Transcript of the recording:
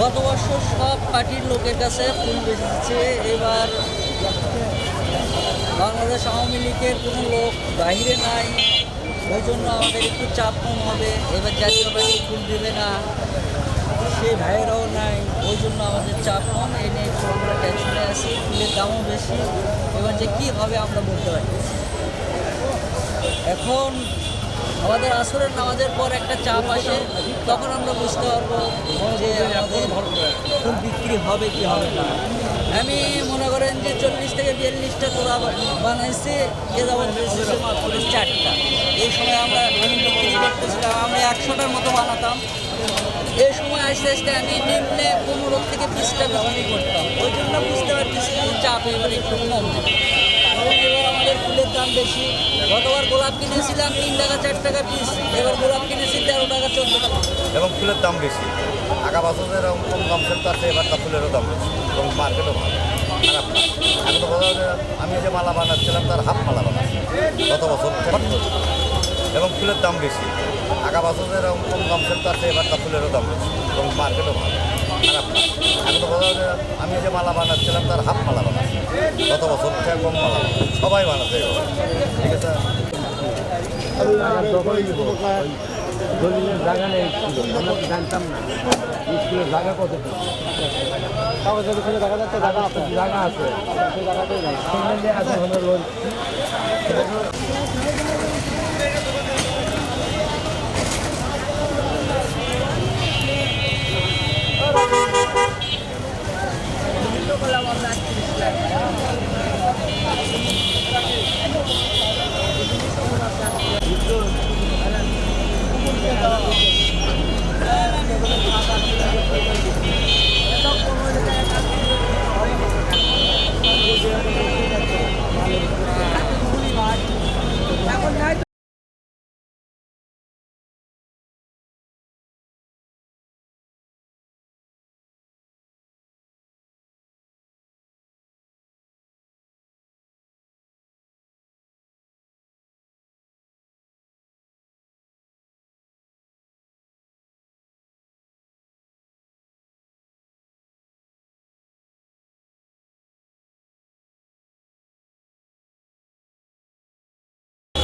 গত বছর সব পার্টির লোকের কাছে ফুল বেঁচেছে এবার বাংলাদেশ আওয়ামী লীগের কোনো লোক বাইরে নাই। ওই জন্য আমাদের একটু চাপ কম হবে। এবার জাতীয় পার্টি ফুল দেবে না। সেই ভাইয়েরাও নাই। ওই জন্য আমাদের চাপ কম। এই নিয়ে একটু আমরা টেনশনে আছি। ফুলের দামও বেশি। এবার যে কী হবে আমরা বলতে পারি এখন আমাদের আসরের নামাজের পর একটা চাপ আসে। তখন আমরা বুঝতে পারব যে ফুল বিক্রি হবে কি হবে না। আমি মনে করেন যে চল্লিশ থেকে বিয়াল্লিশটা তোলা বানাইছি, এ বেশিছে চারটা। এই সময় আমরা বিক্রি করতেছিলাম, আমরা একশোটার মতো বানাতাম। এই সময় আস্তে আস্তে আমি নিম্নে পনেরো থেকে বিশটা বিক্রি করতাম। ওই জন্য বুঝতে পারতেছি চাপ এবার একটু কম। আমাদের ফুলের দাম বেশি। গোলাপ কিনেছিলাম, তিন টাকা, চার টাকা এবার গোলাপ কিনেছি, তেরো টাকা, চোদ্দ এবং ফুলের দাম বেশি। আগা বছরের কম দাম সেটা আছে এবার তা ফুলেরও দাম বেশি। এবং মার্কেটও ভালো। খারাপ এখন তো আমি যে মালা বানাচ্ছিলাম, তার হাফ মালা বানাচ্ছি। গত বছর এবং ফুলের দাম বেশি। আগা বছরের কম দাম সেটা আছে এবার তা ফুলেরও দাম বেশি। এবং মার্কেটও ভালো। খারাপ এখন তো আমি যে মালা বানাচ্ছিলাম, তার হাফ মালা বানাচ্ছি। গত বছর কম মালা সবাই এভাবে। ঠিক আছে? দলিলের জায়গা নেই আমরা তো জানতাম না স্কুলের জায়গা কত? কাগজ ভিতরে দেখা যাচ্ছে জায়গা আছে। জায়গা আছে সেই জায়গাতেই নেই। সেখানে আছে লোন